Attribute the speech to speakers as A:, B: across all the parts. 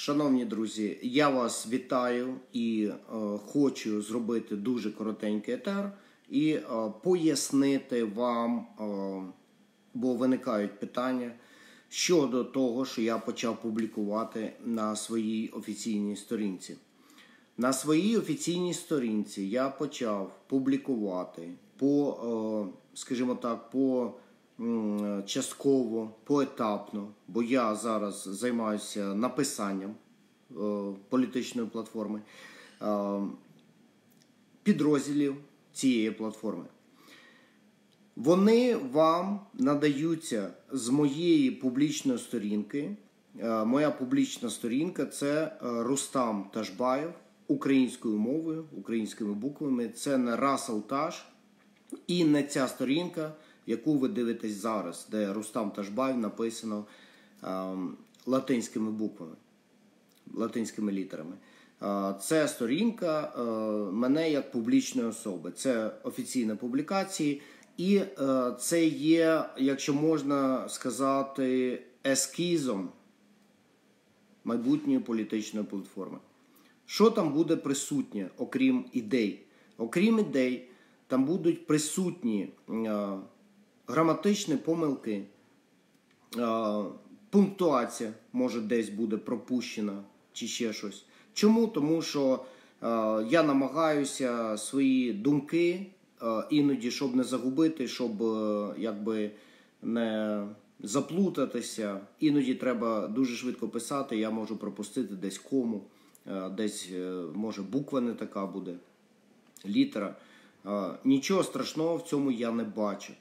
A: Шановні друзі, я вас вітаю і е, хочу зробити дуже коротенький етер і е, пояснити вам, е, бо виникають питання щодо того, що я почав публікувати на своїй офіційній сторінці. На своїй офіційній сторінці я почав публікувати по, е, скажімо так, по частково, поетапно, бо я зараз займаюся написанням е, політичної платформи, е, підрозділів цієї платформи. Вони вам надаються з моєї публічної сторінки. Е, Моя публічна сторінка це Рустам Ташбаєв українською мовою, українськими буквами. Це не Расал Таш і не ця сторінка, яку ви дивитесь зараз, де Рустам Ташбаєв написано е, латинськими буквами, латинськими літерами. Е, Це сторінка е, мене як публічної особи. Це офіційні публікації, і е, це є, якщо можна сказати, ескізом майбутньої політичної платформи. Що там буде присутнє, окрім ідей? Окрім ідей, там будуть присутні граматичні помилки, пунктуація, може, десь буде пропущена чи ще щось. Чому? Тому що я намагаюся свої думки іноді, щоб не загубити, щоб е, якби не заплутатися. Іноді треба дуже швидко писати, я можу пропустити десь кому, е, десь е, може буква не така буде, літера. Нічого страшного в цьому я не бачу.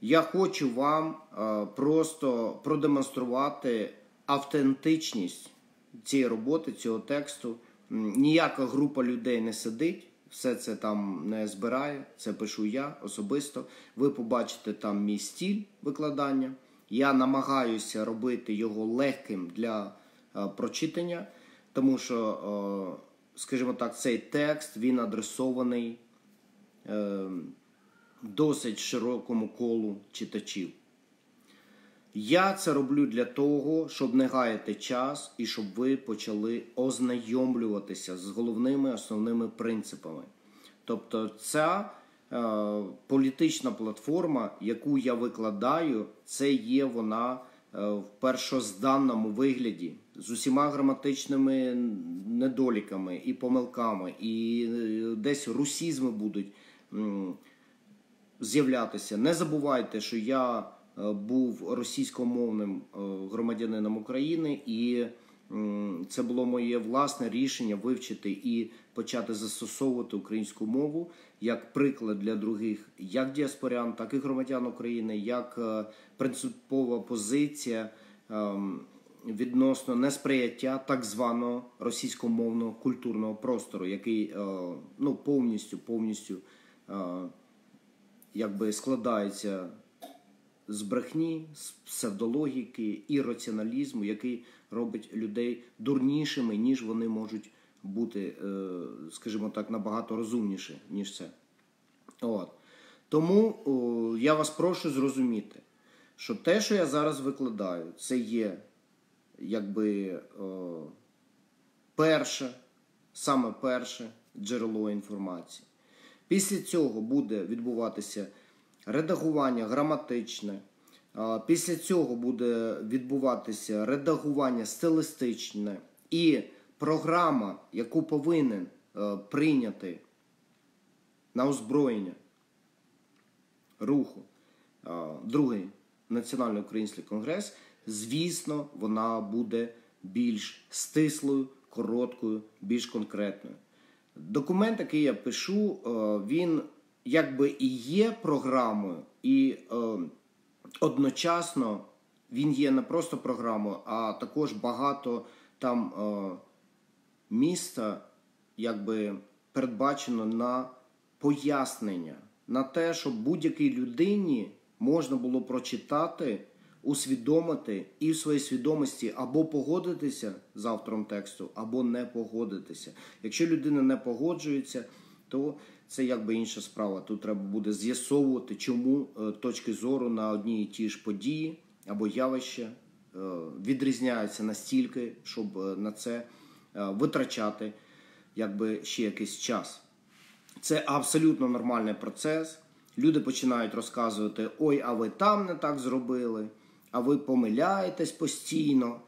A: Я хочу вам е, просто продемонструвати автентичність цієї роботи, цього тексту. Ніяка група людей не сидить, все це там не збирає. Це пишу я особисто. Ви побачите там мій стіль викладання. Я намагаюся робити його легким для е, прочитання, тому що, е, скажімо так, цей текст він адресований е, досить широкому колу читачів. Я це роблю для того, щоб не гаяти час і щоб ви почали ознайомлюватися з головними основними принципами. Тобто, ця е, політична платформа, яку я викладаю, це є вона е, в першозданному вигляді з усіма граматичними недоліками і помилками, і е, десь русізми будуть. З'являтися. Не забувайте, що я е, був російськомовним е, громадянином України, і це було моє власне рішення вивчити і почати застосовувати українську мову як приклад для других, як діаспорян, так і громадян України, як е, принципова позиція. ем, Відносно несприяття так званого російськомовного культурного простору, який ну повністю повністю якби складається з брехні, з псевдологіки і раціоналізму, який робить людей дурнішими, ніж вони можуть бути, е, скажімо так, набагато розумніші, ніж це. От. Тому я вас прошу зрозуміти, що те, що я зараз викладаю, це є якби перше, саме перше джерело інформації. Після цього буде відбуватися редагування граматичне. Після цього буде відбуватися редагування стилістичне і програма, яку повинен е, прийняти на озброєння руху другий національний український конгрес, звісно, вона буде більш стислою, короткою, більш конкретною. Документ, який я пишу, е, він якби і є програмою, і е, одночасно він є не просто програмою, а також багато там е, міста якби передбачено на пояснення, на те, щоб будь-якій людині можна було прочитати, усвідомити і в своїй свідомості або погодитися з автором тексту, або не погодитися. Якщо людина не погоджується, то це якби інша справа. Тут треба буде з'ясовувати, чому е, точки зору на одні і ті ж події або явища відрізняються настільки, щоб на це витрачати якби ще якийсь час. Це абсолютно нормальний процес. Люди починають розказувати: ой, а ви там не так зробили, а ви помиляєтесь постійно.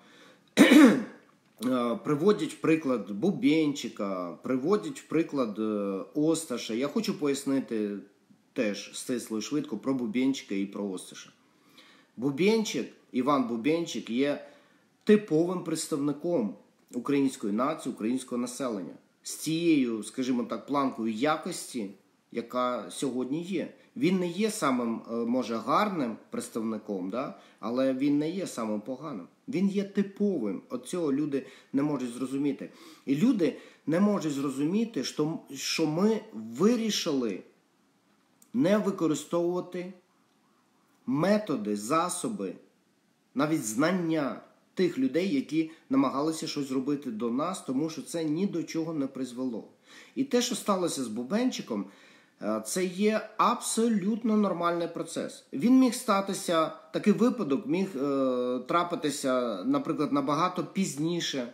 A: Е, приводять в приклад Бубенчика, приводять в приклад е, Осташа. Я хочу пояснити теж стисло і швидко про Бубенчика і про Осташа. Бубенчик, Іван Бубенчик є типовим представником української нації, українського населення з цією, скажімо так, планкою якості, яка сьогодні є. Він не є самим, е, може, гарним представником, да? але він не є самим поганим. Він є типовим. От цього люди не можуть зрозуміти. І люди не можуть зрозуміти, що, що ми вирішили не використовувати методи, засоби, навіть знання тих людей, які намагалися щось зробити до нас, тому що це ні до чого не призвело. І те, що сталося з Бубенчиком, це є абсолютно нормальний процес. Він міг статися, такий випадок міг е, трапитися, наприклад, набагато пізніше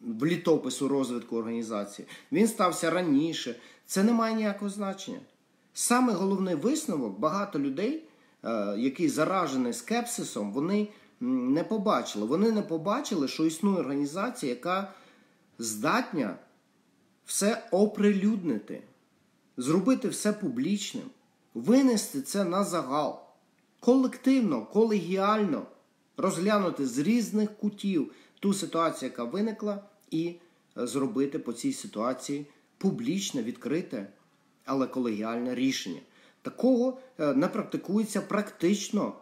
A: в літопису розвитку організації. Він стався раніше. Це не має ніякого значення. Саме головний висновок багато людей, е, які заражені скепсисом, вони не побачили. Вони не побачили, що існує організація, яка здатна все оприлюднити, зробити все публічним, винести це на загал, колективно, колегіально розглянути з різних кутів ту ситуацію, яка виникла, і зробити по цій ситуації публічне, відкрите, але колегіальне рішення. Такого е, не практикується практично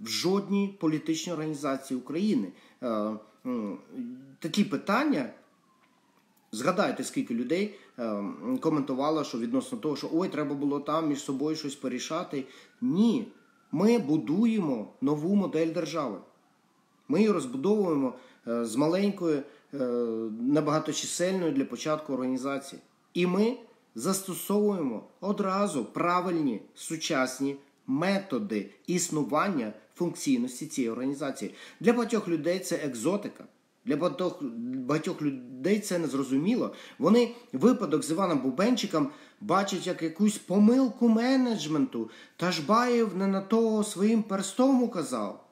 A: в жодній політичній організації України. Е, такі питання. Згадайте, скільки людей е, коментувало, що відносно того, що ой, треба було там між собою щось порішати. Ні, ми будуємо нову модель держави. Ми її розбудовуємо е, з маленькою, небагаточисельною для початку організації. І ми застосовуємо одразу правильні сучасні методи існування функційності цієї організації. Для багатьох людей це екзотика. Для багатьох, багатьох людей це незрозуміло. Вони випадок з Іваном Бубенчиком бачать як якусь помилку менеджменту. Тажбаєв не на того своїм перстом указав.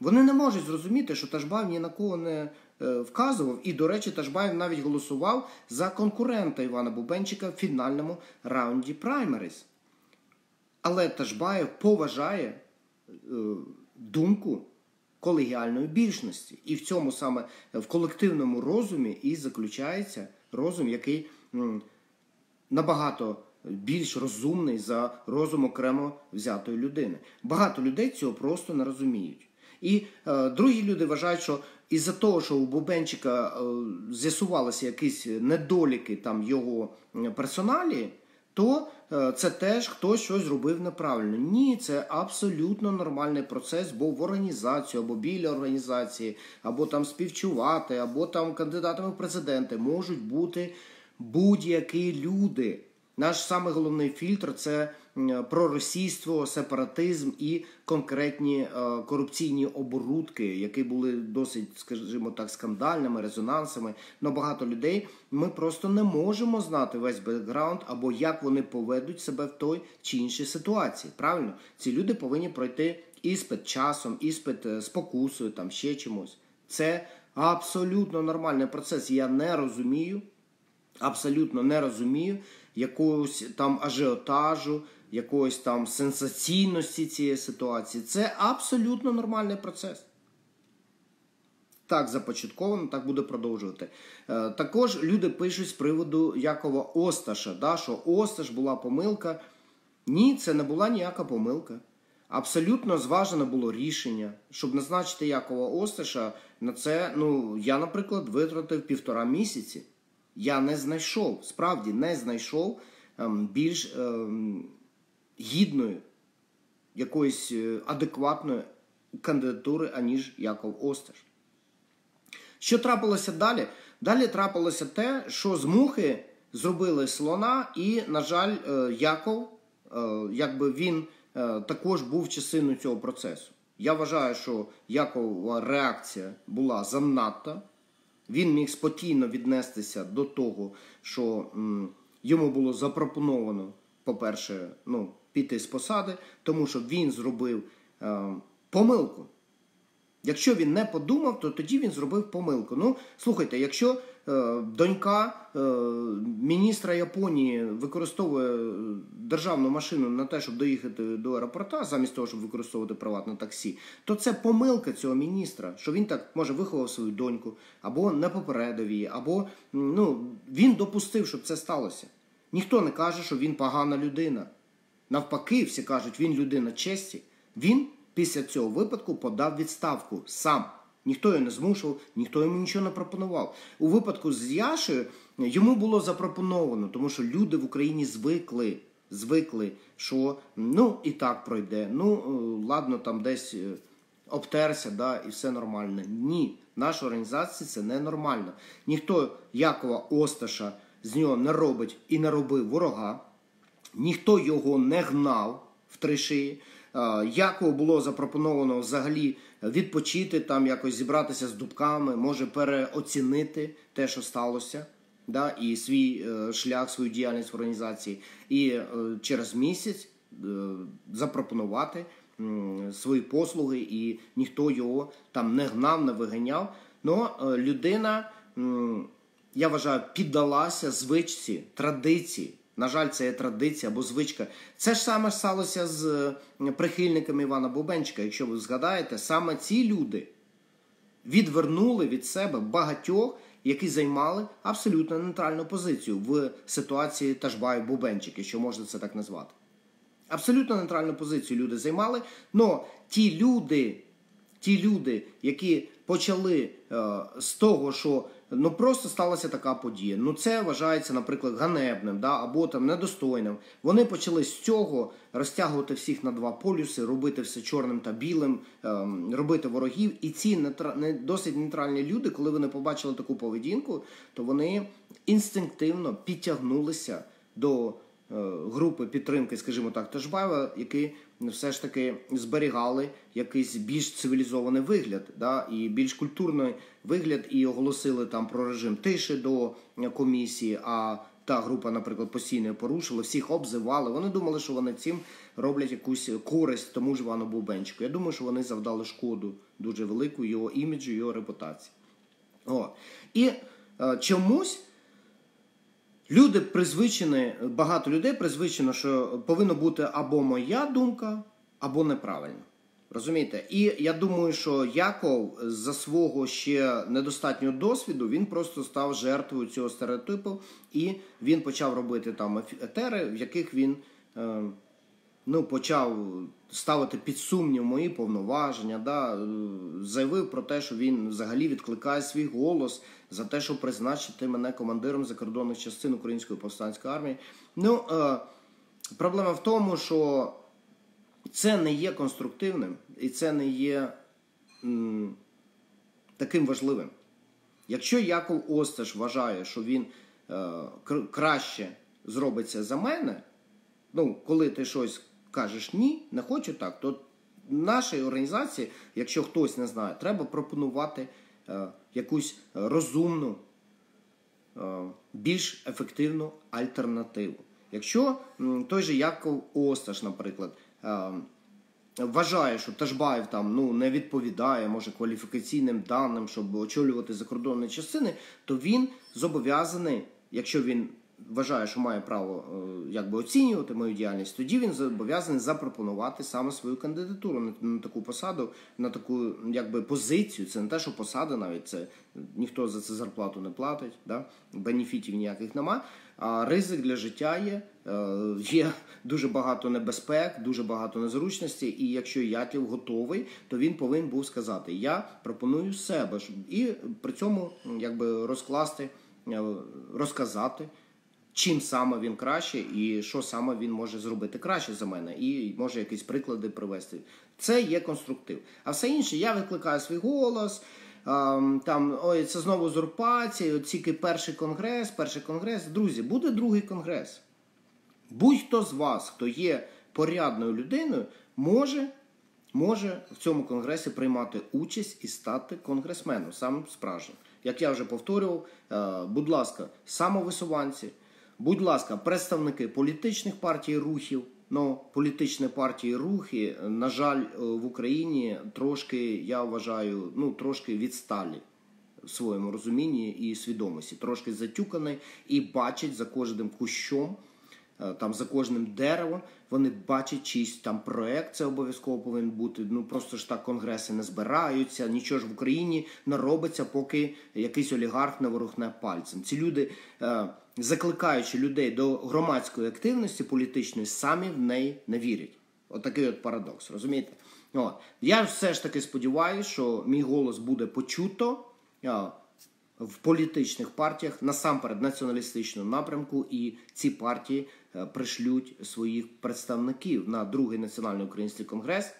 A: Вони не можуть зрозуміти, що Тажбаєв ні на кого не е, вказував. І, до речі, Тажбаєв навіть голосував за конкурента Івана Бубенчика в фінальному раунді праймерис. Але Тажбаєв поважає е, думку колегіальної більшості. І в цьому саме в колективному розумі і заключається розум, який набагато більш розумний за розум окремо взятої людини. Багато людей цього просто не розуміють. І е, другі люди вважають, що із-за того, що у Бубенчика е, з'ясувалися якісь недоліки там його персоналі то е, це теж хтось щось зробив неправильно. Ні, це абсолютно нормальний процес, бо в організацію або біля організації, або там співчувати, або там кандидатами в президенти можуть бути будь-які люди. Наш самий головний фільтр це проросійство, сепаратизм і конкретні е, корупційні оборудки, які були досить, скажімо так, скандальними, резонансами. Но багато людей ми просто не можемо знати весь бекграунд або як вони поведуть себе в той чи іншій ситуації. Правильно, ці люди повинні пройти іспит часом, іспит е, спокусою, там ще чимось. Це абсолютно нормальний процес. Я не розумію, абсолютно не розумію якогось там ажіотажу, якоїсь там сенсаційності цієї ситуації. Це абсолютно нормальний процес. Так започатковано, так буде продовжувати. Е, також люди пишуть з приводу Якова Осташа, да, що Осташ була помилка. Ні, це не була ніяка помилка. Абсолютно зважене було рішення, щоб назначити Якова Осташа на це. Ну, я, наприклад, витратив півтора місяці. Я не знайшов, справді не знайшов ем, більш ем, гідної, якоїсь е, адекватної кандидатури, аніж Яков Остер. Що трапилося далі? Далі трапилося те, що з мухи зробили слона, і, на жаль, е, Яков, е, якби він також був частиною цього процесу. Я вважаю, що Якова реакція була занадто. Він міг спокійно віднестися до того, що йому було запропоновано, по-перше, ну, піти з посади, тому що він зробив е, помилку. Якщо він не подумав, то тоді він зробив помилку. Ну, слухайте, якщо е, донька е, міністра Японії використовує державну машину на те, щоб доїхати до аеропорта, замість того, щоб використовувати приватне таксі, то це помилка цього міністра, що він так може виховав свою доньку, або не попередив її, або ну, він допустив, щоб це сталося. Ніхто не каже, що він погана людина. Навпаки, всі кажуть, він людина честі. Він після цього випадку подав відставку сам. Ніхто його не змушував, ніхто йому нічого не пропонував. У випадку з Яшею йому було запропоновано, тому що люди в Україні звикли, звикли, що ну і так пройде. Ну е, ладно, там десь е, обтерся, да, і все нормально. Ні, наша організація це ненормально. Ніхто Якова Осташа з нього не робить і не робив ворога. Ніхто його не гнав в три шиї. Якову було запропоновано взагалі відпочити, там якось зібратися з дубками, може переоцінити те, що сталося, да, і свій е, шлях, свою діяльність в організації, і е, через місяць е, запропонувати свої послуги, і ніхто його там не гнав, не виганяв. Ну, е, людина, я вважаю, піддалася звичці, традиції. На жаль, це є традиція або звичка. Це ж саме сталося з е, прихильниками Івана Бубенчика. Якщо ви згадаєте, саме ці люди відвернули від себе багатьох, які займали абсолютно нейтральну позицію в ситуації Тажбаю Бубенчик, якщо можна це так назвати. Абсолютно нейтральну позицію люди займали. Но ті люди, ті люди, які почали е, з того, що ну просто сталася така подія. Ну це вважається, наприклад, ганебним, да, або там недостойним. Вони почали з цього розтягувати всіх на два полюси, робити все чорним та білим, ем, робити ворогів. І ці не досить нейтральні люди, коли вони побачили таку поведінку, то вони інстинктивно підтягнулися до. Е, Групи підтримки, скажімо так, Ташбаєва, які все ж таки зберігали якийсь більш цивілізований вигляд, да, і більш культурний вигляд, і оголосили там про режим тиші до комісії. А та група, наприклад, постійно порушила, всіх обзивали. Вони думали, що вони цим роблять якусь користь тому ж Івану Бубенчику. Я думаю, що вони завдали шкоду дуже велику його іміджу, його репутації. О. І е, чомусь. Люди призвичені, багато людей призвичено, що повинна бути або моя думка, або неправильно. Розумієте? І я думаю, що Яков за свого ще недостатнього досвіду він просто став жертвою цього стереотипу, і він почав робити там етери, в яких він е, ну, почав ставити під сумнів мої повноваження, да, е, заявив про те, що він взагалі відкликає свій голос за те, щоб призначити мене командиром закордонних частин Української повстанської армії. Ну, е, проблема в тому, що це не є конструктивним і це не є м, таким важливим. Якщо Яков Осташ вважає, що він е, краще зробиться за мене, ну, коли ти щось кажеш ні, не хочу так, то нашій організації, якщо хтось не знає, треба пропонувати е, якусь розумну, е, більш ефективну альтернативу. Якщо той же Яков Осташ, наприклад, е, вважає, що Ташбаєв там ну не відповідає, може кваліфікаційним даним, щоб очолювати закордонні частини, то він зобов'язаний, якщо він вважає, що має право е, якби оцінювати мою діяльність, тоді він зобов'язаний запропонувати саме свою кандидатуру на, на таку посаду, на таку якби позицію. Це не те, що посада, навіть це ніхто за це зарплату не платить, да? бенефітів ніяких нема. А ризик для життя є, е, є дуже багато небезпек, дуже багато незручностей. І якщо Яків готовий, то він повинен був сказати: Я пропоную себе і при цьому якби розкласти, е, розказати. Чим саме він краще, і що саме він може зробити краще за мене, і може якісь приклади привести. Це є конструктив. А все інше, я викликаю свій голос. Там ой, це знову узурпація, тільки перший конгрес, перший конгрес. Друзі, буде другий конгрес. Будь-хто з вас, хто є порядною людиною, може може в цьому конгресі приймати участь і стати конгресменом, самим справжнім. Як я вже повторював, е, будь ласка, самовисуванці, будь ласка, представники політичних партій рухів. Ну, політичні партії рухи, на жаль, е, в Україні трошки, я вважаю, ну трошки відсталі в своєму розумінні і свідомості, трошки затюкані і бачать за кожним кущом. Е, там за кожним деревом вони бачать чийсь там проект. Це обов'язково повинен бути. Ну просто ж так конгреси не збираються. Нічого ж в Україні не робиться, поки якийсь олігарх не ворухне пальцем. Ці люди, е, закликаючи людей до громадської активності політичної, самі в неї не вірять. Отакий от, от парадокс. Розумієте? От. Я все ж таки сподіваюся, що мій голос буде почуто в політичних партіях насамперед націоналістичного напрямку, і ці партії е, пришлють своїх представників на другий національний український конгрес.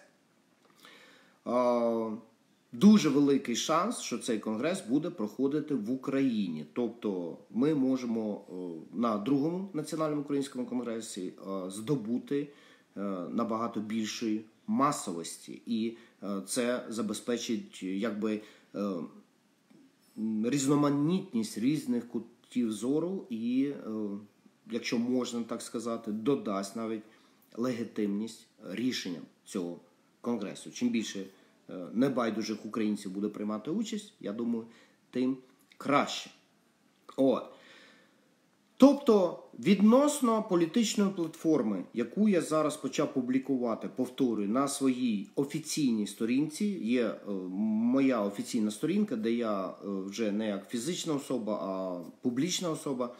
A: Дуже великий шанс, що цей конгрес буде проходити в Україні. Тобто, ми можемо на другому національному українському конгресі здобути е, набагато більшої масовості, і е, це забезпечить якби різноманітність різних кутів зору, і, е, якщо можна так сказати, додасть навіть легітимність рішенням цього конгресу. Чим більше е, небайдужих українців буде приймати участь, я думаю, тим краще. От. Тобто, відносно політичної платформи, яку я зараз почав публікувати, повторюю, на своїй офіційній сторінці, є е, моя офіційна сторінка, де я е, вже не як фізична особа, а публічна особа.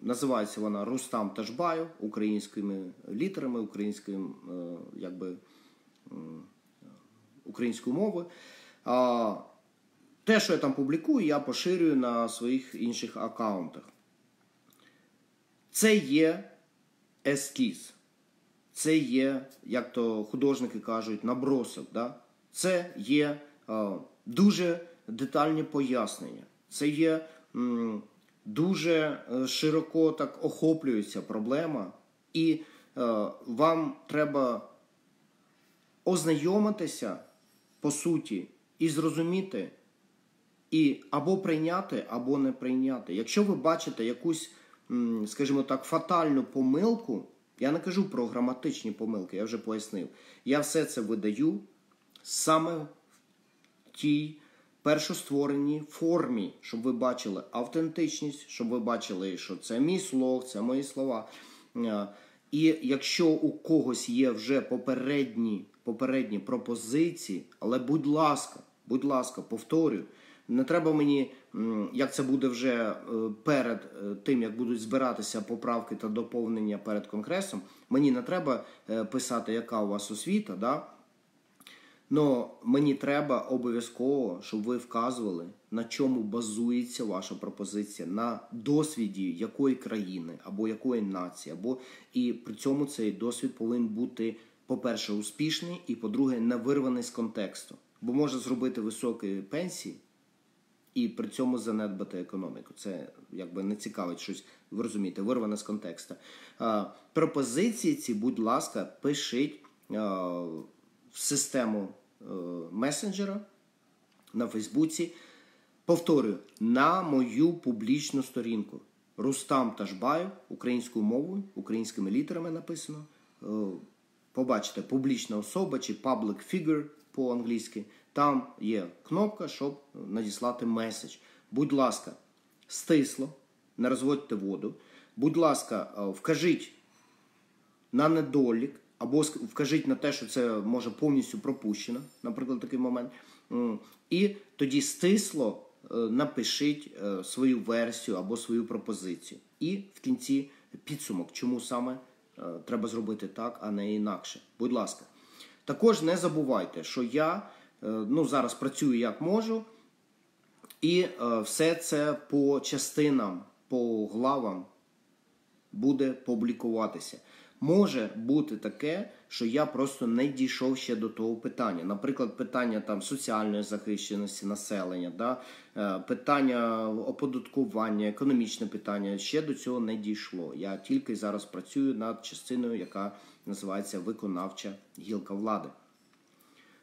A: Називається вона Рустам Ташбаю українськими літерами, українським, е, якби українською мовою. Те, що я там публікую, я поширюю на своїх інших аккаунтах. Це є ескіз. Це є, як то художники кажуть, набросок. Да? Це є а, дуже детальні пояснення. Це є м, дуже е, широко так охоплюється проблема, і а, е, вам треба ознайомитися по суті і зрозуміти, і або прийняти, або не прийняти. Якщо ви бачите якусь скажімо так, фатальну помилку, я не кажу про граматичні помилки, я вже пояснив. Я все це видаю саме в тій першоствореній формі, щоб ви бачили автентичність, щоб ви бачили, що це мій слог, це мої слова. І якщо у когось є вже попередні попередні пропозиції, але будь ласка, будь ласка, повторюю, не треба мені, як це буде вже е, перед е, тим, як будуть збиратися поправки та доповнення перед конгресом. Мені не треба е, писати, яка у вас освіта. да? Но мені треба обов'язково, щоб ви вказували, на чому базується ваша пропозиція, на досвіді якої країни або якої нації, або і при цьому цей досвід повинен бути, по-перше, успішний, і по-друге, не вирваний з контексту. Бо може зробити високі пенсії і при цьому занедбати економіку. Це якби не цікавить щось, ви розумієте, вирване з контексту. Пропозиції ці, будь ласка, пишіть в систему е, месенджера на Фейсбуці. Повторюю, на мою публічну сторінку. Рустам Ташбаєв українською мовою, українськими літерами написано. Побачите, публічна особа чи public figure по-англійськи. Там є кнопка, щоб надіслати меседж. Будь ласка, стисло, не розводьте воду. Будь ласка, е, вкажіть на недолік, або вкажіть на те, що це може повністю пропущено, наприклад, такий момент. І тоді стисло е, напишіть е, свою версію або свою пропозицію. І в кінці підсумок, чому саме треба зробити так, а не інакше. Будь ласка. Також не забувайте, що я. Е, ну, зараз працюю як можу. І е, все це по частинам, по главам буде публікуватися. Може бути таке, що я просто не дійшов ще до того питання. Наприклад, питання там соціальної захищеності населення, да? Е, питання оподаткування, економічне питання ще до цього не дійшло. Я тільки зараз працюю над частиною, яка називається виконавча гілка влади.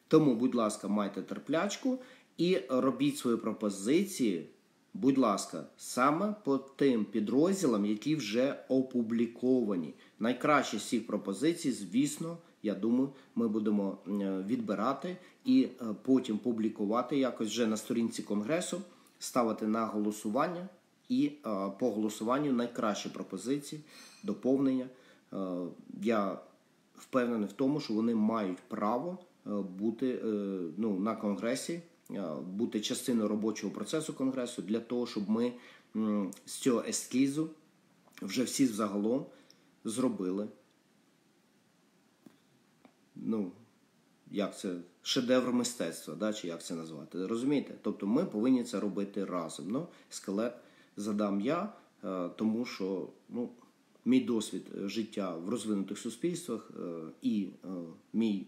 A: Тому, будь ласка, майте терплячку і робіть свої пропозиції, будь ласка, саме по тим підрозділам, які вже опубліковані. Найкраще з цих пропозицій, звісно, я думаю, ми будемо е, відбирати і е, потім публікувати якось вже на сторінці конгресу, ставити на голосування і е, по голосуванню найкращі пропозиції, доповнення. Я впевнений в тому, що вони мають право бути ну, на конгресі, бути частиною робочого процесу конгресу для того, щоб ми з цього ескізу вже всі взагалом зробили ну, як це, шедевр мистецтва, да, чи як це назвати. Розумієте? Тобто ми повинні це робити разом. Ну, Скелет задам я, е, тому що ну, мій досвід життя в розвинутих суспільствах е, і е, мій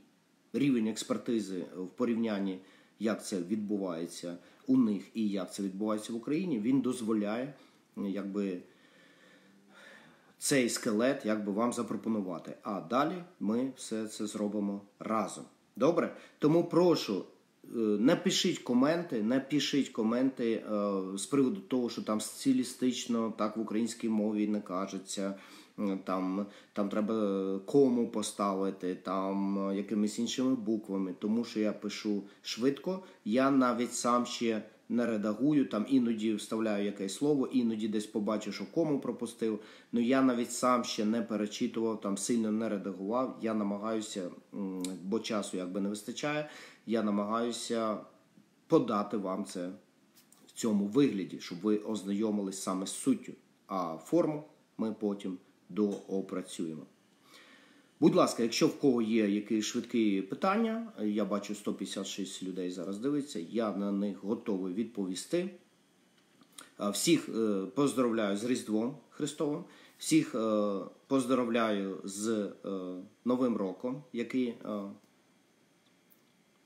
A: рівень експертизи в порівнянні, як це відбувається у них і як це відбувається в Україні, він дозволяє якби цей скелет як би вам запропонувати. А далі ми все це зробимо разом. Добре? Тому прошу. Е, не пишіть коменти, не пишіть коменти е, з приводу того, що там стилістично, так в українській мові не кажеться, там там треба кому поставити, там е, якимись іншими буквами, тому що я пишу швидко. Я навіть сам ще не редагую, там іноді вставляю якесь слово, іноді десь побачу, що кому пропустив. Ну я навіть сам ще не перечитував, там сильно не редагував. Я намагаюся, бо часу якби не вистачає. Я намагаюся подати вам це в цьому вигляді, щоб ви ознайомились саме з суттю. А форму ми потім доопрацюємо. Будь ласка, якщо в кого є якісь швидкі питання, я бачу 156 людей зараз дивиться, я на них готовий відповісти. Всіх е, поздравляю з Різдвом Христовим, всіх е, поздравляю з е, Новим роком, який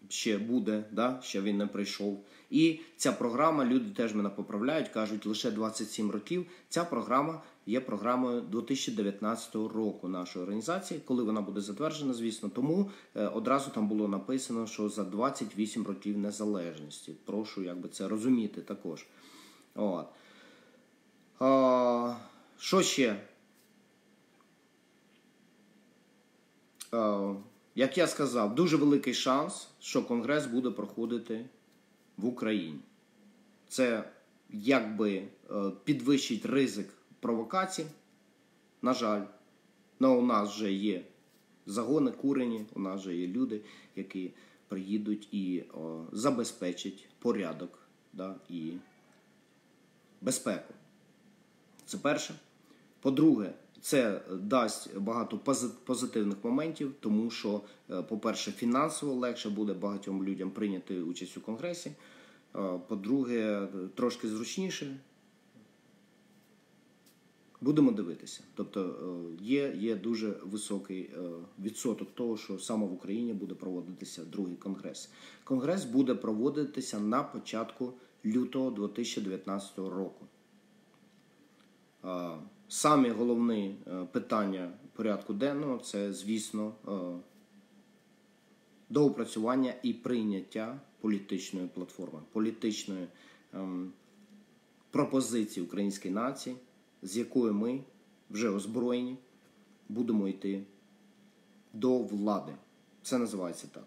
A: ще буде, да? ще він не прийшов. І ця програма, люди теж мене поправляють, кажуть, лише 27 років. Ця програма є програмою 2019 року нашої організації, коли вона буде затверджена, звісно. Тому е, одразу там було написано, що за 28 років незалежності. Прошу якби це розуміти також. От. А, Що ще? А, як я сказав, дуже великий шанс, що Конгрес буде проходити в Україні. Це якби е, підвищить ризик провокацій. На жаль, ну, у нас вже є загони курені, у нас вже є люди, які приїдуть і о, забезпечать порядок да, і безпеку. Це перше. По-друге, це дасть багато позитивних моментів, тому що, е, по-перше, фінансово легше буде багатьом людям прийняти участь у конгресі. Е, по-друге, трошки зручніше. Будемо дивитися. Тобто е, є є дуже високий відсоток того, що саме в Україні буде проводитися другий конгрес. Конгрес буде проводитися на початку лютого 2019 року. Самі головні е, питання порядку денного це, звісно, е, доопрацювання і прийняття політичної платформи, політичної ем, пропозиції української нації, з якою ми вже озброєні будемо йти до влади. Це називається так.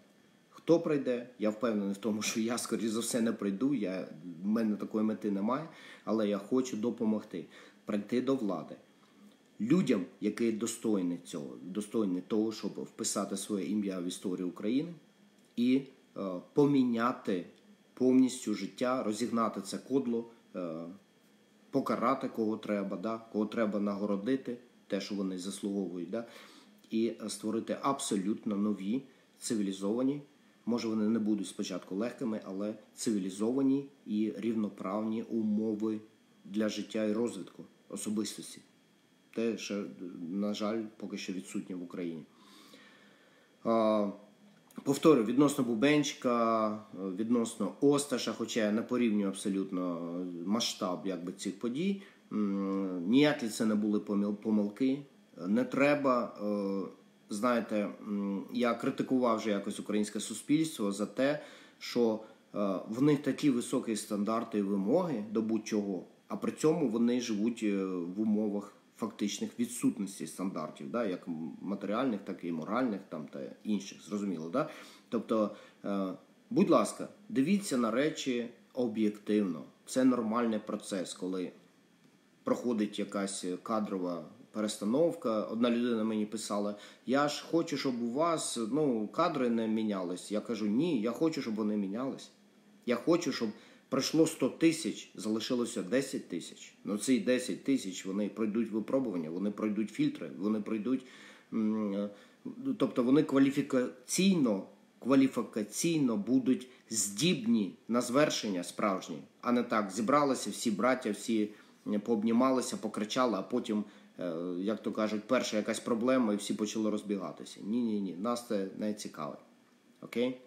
A: Хто прийде, я впевнений в тому, що я, скоріш за все, не прийду. Я, в мене такої мети немає, але я хочу допомогти прийти до влади. Людям, які достойні цього, достойні того, щоб вписати своє ім'я в історію України і е, поміняти повністю життя, розігнати це кодло, е, покарати кого треба, да, кого треба нагородити, те, що вони заслуговують, да, і створити абсолютно нові цивілізовані. Може, вони не будуть спочатку легкими, але цивілізовані і рівноправні умови для життя і розвитку особистості. Те, що, на жаль, поки що відсутнє в Україні. Повторю, відносно Бубенчика, відносно Осташа, хоча я не порівнюю абсолютно масштаб якби, цих подій, ніякі це не були помилки. Не треба знаєте, я критикував вже якось українське суспільство за те, що е, в них такі високі стандарти і вимоги до будь-чого, а при цьому вони живуть е, в умовах фактичних відсутності стандартів, да, як матеріальних, так і моральних там та інших. Зрозуміло, да? Тобто, е, будь ласка, дивіться на речі об'єктивно. Це нормальний процес, коли проходить якась кадрова перестановка. Одна людина мені писала: Я ж хочу, щоб у вас ну, кадри не мінялись. Я кажу, ні, я хочу, щоб вони мінялись. Я хочу, щоб пройшло 100 тисяч, залишилося 10 тисяч. Ну ці 10 тисяч вони пройдуть випробування, вони пройдуть фільтри, вони пройдуть. е, Тобто вони кваліфікаційно, кваліфікаційно будуть здібні на звершення справжні, а не так. Зібралися всі браття, всі пообнімалися, покричали, а потім, е, як то кажуть, перша якась проблема, і всі почали розбігатися. Ні, ні, ні, нас це не цікавить. Окей?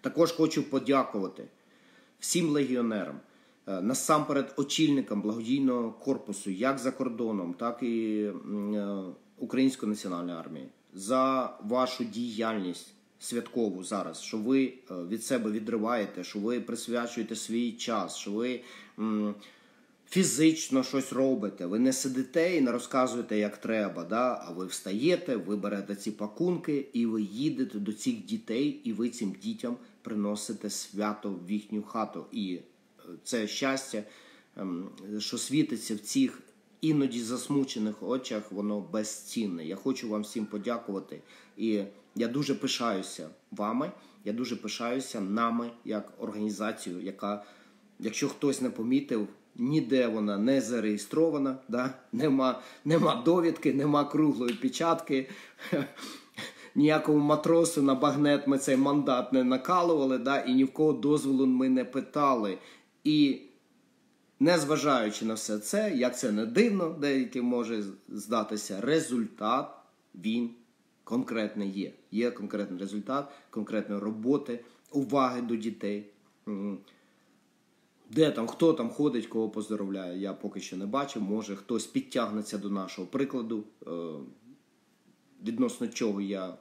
A: Також хочу подякувати всім легіонерам, е, насамперед очільникам благодійного корпусу, як за кордоном, так і е, Української національної армії, за вашу діяльність святкову зараз, що ви е, від себе відриваєте, що ви присвячуєте свій час, що ви. Фізично щось робите, ви не сидите і не розказуєте, як треба, да? а ви встаєте, ви берете ці пакунки і ви їдете до цих дітей, і ви цим дітям приносите свято в їхню хату. І е, це щастя, ем, що світиться в цих іноді засмучених очах, воно безцінне. Я хочу вам всім подякувати. І я дуже пишаюся вами. Я дуже пишаюся нами як організацією, яка, якщо хтось не помітив, ніде вона не зареєстрована, да? нема, нема довідки, нема круглої печатки. Ніякому матросу на багнет ми цей мандат не накалували, да? і ні в кого дозволу ми не питали. І незважаючи на все це, як це не дивно, деяким може здатися, результат він конкретний є. Є конкретний результат, конкретної роботи, уваги до дітей. Де там, хто там ходить, кого поздоровляє, я поки що не бачив. Може хтось підтягнеться до нашого прикладу, е, відносно чого я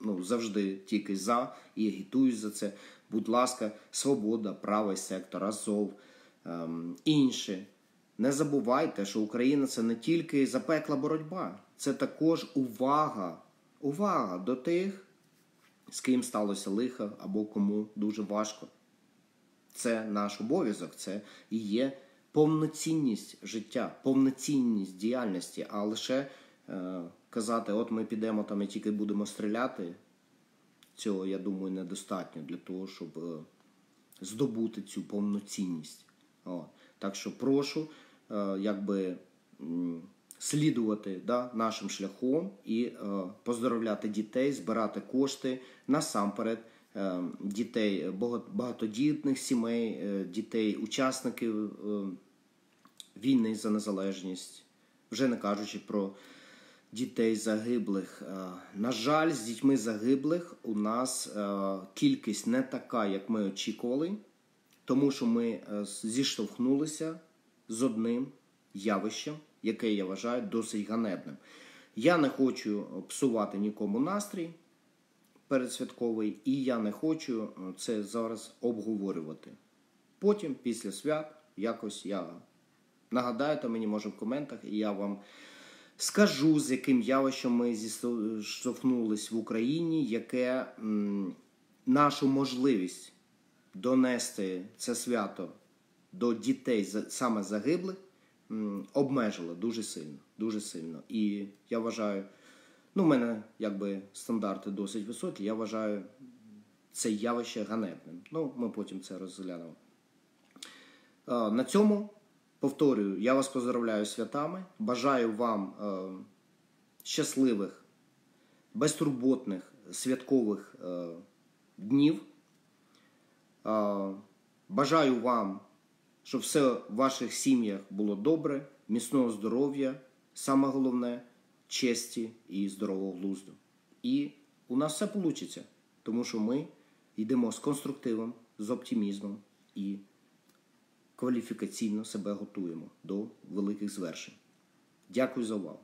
A: ну, завжди тільки за і агітую за це. Будь ласка, свобода, правий сектор, Азов, ем, інші. Не забувайте, що Україна це не тільки запекла боротьба, це також увага, увага до тих, з ким сталося лихо або кому дуже важко. Це наш обов'язок, це і є повноцінність життя, повноцінність діяльності, а лише е, казати, от ми підемо там і тільки будемо стріляти. Цього, я думаю, недостатньо для того, щоб е, здобути цю повноцінність. О. Так що прошу е, якби слідувати да, нашим шляхом і е, поздоровляти дітей, збирати кошти насамперед дітей багатодітних сімей, дітей, учасників війни за незалежність, вже не кажучи про дітей загиблих. Е, На жаль, з дітьми загиблих у нас е, кількість не така, як ми очікували, тому що ми е, зіштовхнулися з одним явищем, яке я вважаю досить ганебним. Я не хочу псувати нікому настрій передсвятковий, і я не хочу це зараз обговорювати. Потім, після свят, якось я нагадаю, то мені може в коментах, і я вам скажу, з яким явищем ми зіштовхнулись в Україні, яке м, нашу можливість донести це свято до дітей саме загиблих м, обмежило дуже сильно. Дуже сильно. І я вважаю, ну, в мене якби стандарти досить високі, я вважаю це явище ганебним. Ну, ми потім це розглянемо. На цьому повторюю, я вас поздравляю святами. Бажаю вам е, щасливих, безтурботних святкових е, днів. Е, Бажаю вам, щоб все в ваших сім'ях було добре, міцного здоров'я, саме головне честі і здорового глузду. І у нас все вийде, тому що ми йдемо з конструктивом, з оптимізмом і кваліфікаційно себе готуємо до великих звершень. Дякую за увагу.